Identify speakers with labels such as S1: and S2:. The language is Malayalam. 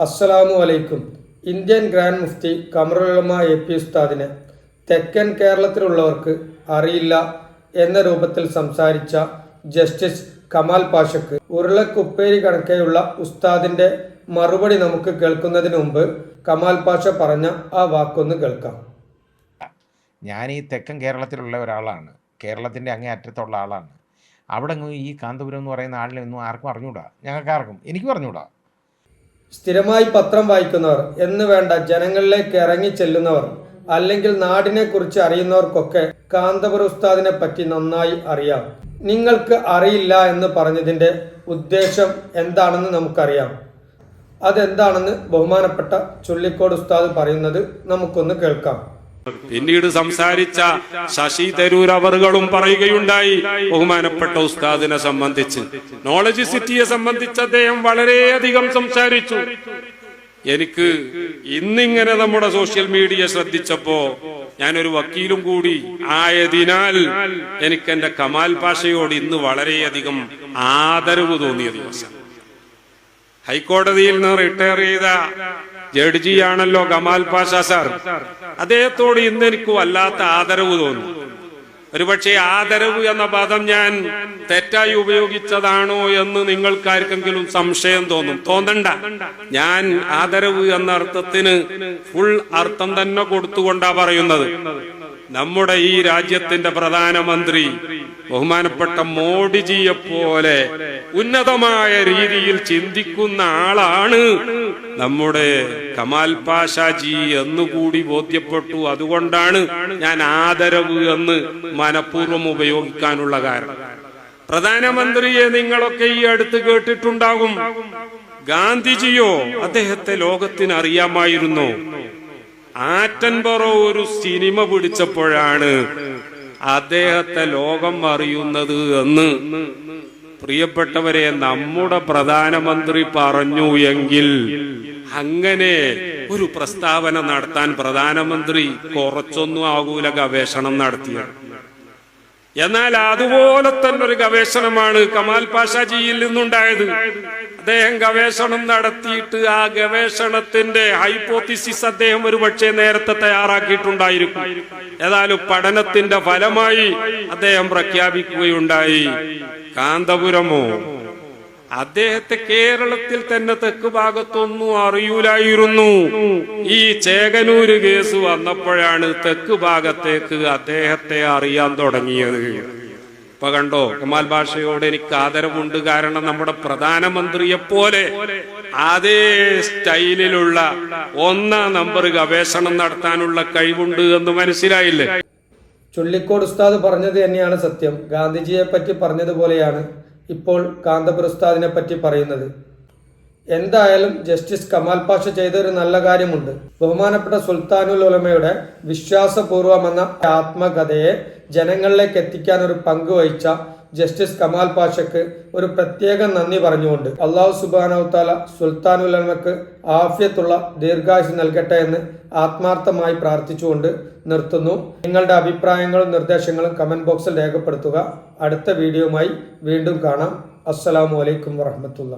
S1: അസ്സലാമു അലൈക്കും. ഇന്ത്യൻ ഗ്രാൻഡ് മുഫ്തി കമറുലമ എ പി ഉസ്താദിനെ തെക്കൻ കേരളത്തിലുള്ളവർക്ക് അറിയില്ല എന്ന രൂപത്തിൽ സംസാരിച്ച ജസ്റ്റിസ് കമാൽ പാഷക്ക് ഉരുളക്കുപ്പേരി കണക്കെയുള്ള ഉസ്താദിന്റെ മറുപടി നമുക്ക് കേൾക്കുന്നതിന് മുമ്പ് കമാൽ പാഷ പറഞ്ഞ ആ വാക്കൊന്ന് കേൾക്കാം.
S2: ഞാൻ ഈ തെക്കൻ കേരളത്തിലുള്ള ഒരാളാണ്. കേരളത്തിന്റെ അങ്ങേ അറ്റത്തുള്ള ആളാണ്. അവിടെ ഈ കാന്തപുരം എന്ന് പറയുന്ന ആളിനെ ഒന്നും ആർക്കും അറിഞ്ഞൂടാ? ഞങ്ങൾക്ക് ആർക്കും എനിക്ക് പറഞ്ഞൂടാ
S1: സ്ഥിരമായി പത്രം വായിക്കുന്നവർ എന്ന് വേണ്ട ജനങ്ങളിലേക്ക് ഇറങ്ങി ചെല്ലുന്നവർ അല്ലെങ്കിൽ നാടിനെ കുറിച്ച് അറിയുന്നവർക്കൊക്കെ കാന്തപുര ഉസ്താദിനെ പറ്റി നന്നായി അറിയാം. നിങ്ങൾക്ക് അറിയില്ല എന്ന് പറഞ്ഞതിന്റെ ഉദ്ദേശം എന്താണെന്ന് നമുക്കറിയാം. അതെന്താണെന്ന് ബഹുമാനപ്പെട്ട ചുള്ളിക്കോട് ഉസ്താദ് പറയുന്നത് നമുക്കൊന്ന് കേൾക്കാം.
S3: പിന്നീട് സംസാരിച്ച ശശി തരൂർ അവറുകളും പറയുകയുണ്ടായി. ബഹുമാനപ്പെട്ട ഉസ്താദിനെ സംബന്ധിച്ച്. നോളജ് സിറ്റിയെ സംബന്ധിച്ച് അദ്ദേഹം വളരെയധികം സംസാരിച്ചു. എനിക്ക് ഇന്നിങ്ങനെ നമ്മുടെ സോഷ്യൽ മീഡിയ ശ്രദ്ധിച്ചപ്പോ ഞാനൊരു വക്കീലും കൂടി ആയതിനാൽ എനിക്ക് എന്റെ കമാൽ പാഷയോട് ഇന്ന് വളരെയധികം ആദരവ് തോന്നിയ ദിവസം. ഹൈക്കോടതിയിൽ നിന്ന് റിട്ടയർ ചെയ്ത ജഡ്ജിയാണല്ലോ ഗമാൽ പാഷ സാർ. അദ്ദേഹത്തോട് ഇന്ന് എനിക്ക് വല്ലാത്ത ആദരവ് തോന്നും. ഒരുപക്ഷെ ആദരവ് എന്ന പദം ഞാൻ തെറ്റായി ഉപയോഗിച്ചതാണോ എന്ന് നിങ്ങൾക്കാർക്കെങ്കിലും സംശയം തോന്നും. തോന്നണ്ട. ഞാൻ ആദരവ് എന്ന അർത്ഥത്തിന് ഫുൾ അർത്ഥം തന്നെ കൊടുത്തുകൊണ്ടാ പറയുന്നത്. നമ്മുടെ ഈ രാജ്യത്തിന്റെ പ്രധാനമന്ത്രി ബഹുമാനപ്പെട്ട മോഡിജിയെ പോലെ ഉന്നതമായ രീതിയിൽ ചിന്തിക്കുന്ന ആളാണ് നമ്മുടെ കമാൽ പാഷാജി എന്നുകൂടി ബോധ്യപ്പെട്ടു. അതുകൊണ്ടാണ് ഞാൻ ആദരവ് എന്ന് മനഃപൂർവം ഉപയോഗിക്കാനുള്ള കാരണം. പ്രധാനമന്ത്രിയെ നിങ്ങളൊക്കെ ഈ അടുത്ത് കേട്ടിട്ടുണ്ടാകും. ഗാന്ധിജിയോ അദ്ദേഹത്തെ ലോകത്തിന് അറിയാമായിരുന്നു ആറ്റൻബറോ ഒരു സിനിമ പിടിച്ചപ്പോഴാണ് അദ്ദേഹത്തെ ലോകം അറിയുന്നത് എന്ന് പ്രിയപ്പെട്ടവരെ നമ്മുടെ പ്രധാനമന്ത്രി പറഞ്ഞു എങ്കിൽ അങ്ങനെ ഒരു പ്രസ്താവന നടത്താൻ പ്രധാനമന്ത്രി കുറച്ചൊന്നും ആകൂല ഗവേഷണം നടത്തിയത് എന്നാൽ അതുപോലെ തന്നെ ഒരു ഗവേഷണമാണ് കമാൽ പാഷാജിയിൽ നിന്നുണ്ടായത്. അദ്ദേഹം ഗവേഷണം നടത്തിയിട്ട് ആ ഗവേഷണത്തിന്റെ ഹൈപ്പോത്തിസിസ് അദ്ദേഹം ഒരു പക്ഷേ നേരത്തെ തയ്യാറാക്കിയിട്ടുണ്ടായിരിക്കും. ഏതായാലും പഠനത്തിന്റെ ഫലമായി അദ്ദേഹം പ്രഖ്യാപിക്കുകയുണ്ടായി. കാന്തപുരമോ? അദ്ദേഹത്തെ കേരളത്തിൽ തന്നെ തെക്ക് ഭാഗത്തൊന്നും അറിയൂലായിരുന്നു. ഈ ചേകനൂര് കേസ് വന്നപ്പോഴാണ് തെക്ക് ഭാഗത്തേക്ക് അദ്ദേഹത്തെ അറിയാൻ തുടങ്ങിയത്. ഇപ്പൊ കണ്ടോ കമാൽ ഭാഷയോട് എനിക്ക് ആദരവുണ്ട്. കാരണം നമ്മുടെ പ്രധാനമന്ത്രിയെ പോലെ അതേ സ്റ്റൈലിലുള്ള ഒന്നാം നമ്പർ ഗവേഷണം നടത്താനുള്ള കഴിവുണ്ട് എന്ന് മനസ്സിലായില്ലേ?
S1: ചുള്ളിക്കോട് ഉസ്താദ് പറഞ്ഞത് തന്നെയാണ് സത്യം. ഗാന്ധിജിയെ പറ്റി പറഞ്ഞതുപോലെയാണ്. ഇപ്പോൾ കാന്തപുരസ്താദിനെ പറ്റി പറയുന്നത്. എന്തായാലും ജസ്റ്റിസ് കമാൽ പാഷ ചെയ്ത ഒരു നല്ല കാര്യമുണ്ട്. ബഹുമാനപ്പെട്ട സുൽത്താനുൽ ഉലമയുടെ വിശ്വാസപൂർവമെന്ന ആത്മകഥയെ ജനങ്ങളിലേക്ക് എത്തിക്കാൻ ഒരു പങ്ക് വഹിച്ച ജസ്റ്റിസ് കമാൽ പാഷക്ക് ഒരു പ്രത്യേക നന്ദി പറഞ്ഞുകൊണ്ട് അള്ളാഹു സുൽത്താനുൽ ഉലമക്ക് ആഫ്യത്തുള്ള ദീർഘായുസ് നൽകട്ടെ എന്ന് ആത്മാർത്ഥമായി പ്രാർത്ഥിച്ചുകൊണ്ട് നിർത്തുന്നു. നിങ്ങളുടെ അഭിപ്രായങ്ങളും നിർദ്ദേശങ്ങളും കമന്റ് ബോക്സിൽ രേഖപ്പെടുത്തുക. അടുത്ത വീഡിയോയുമായി വീണ്ടും കാണാം. അസ്സലാമു അലൈക്കും വറഹമത്തുള്ള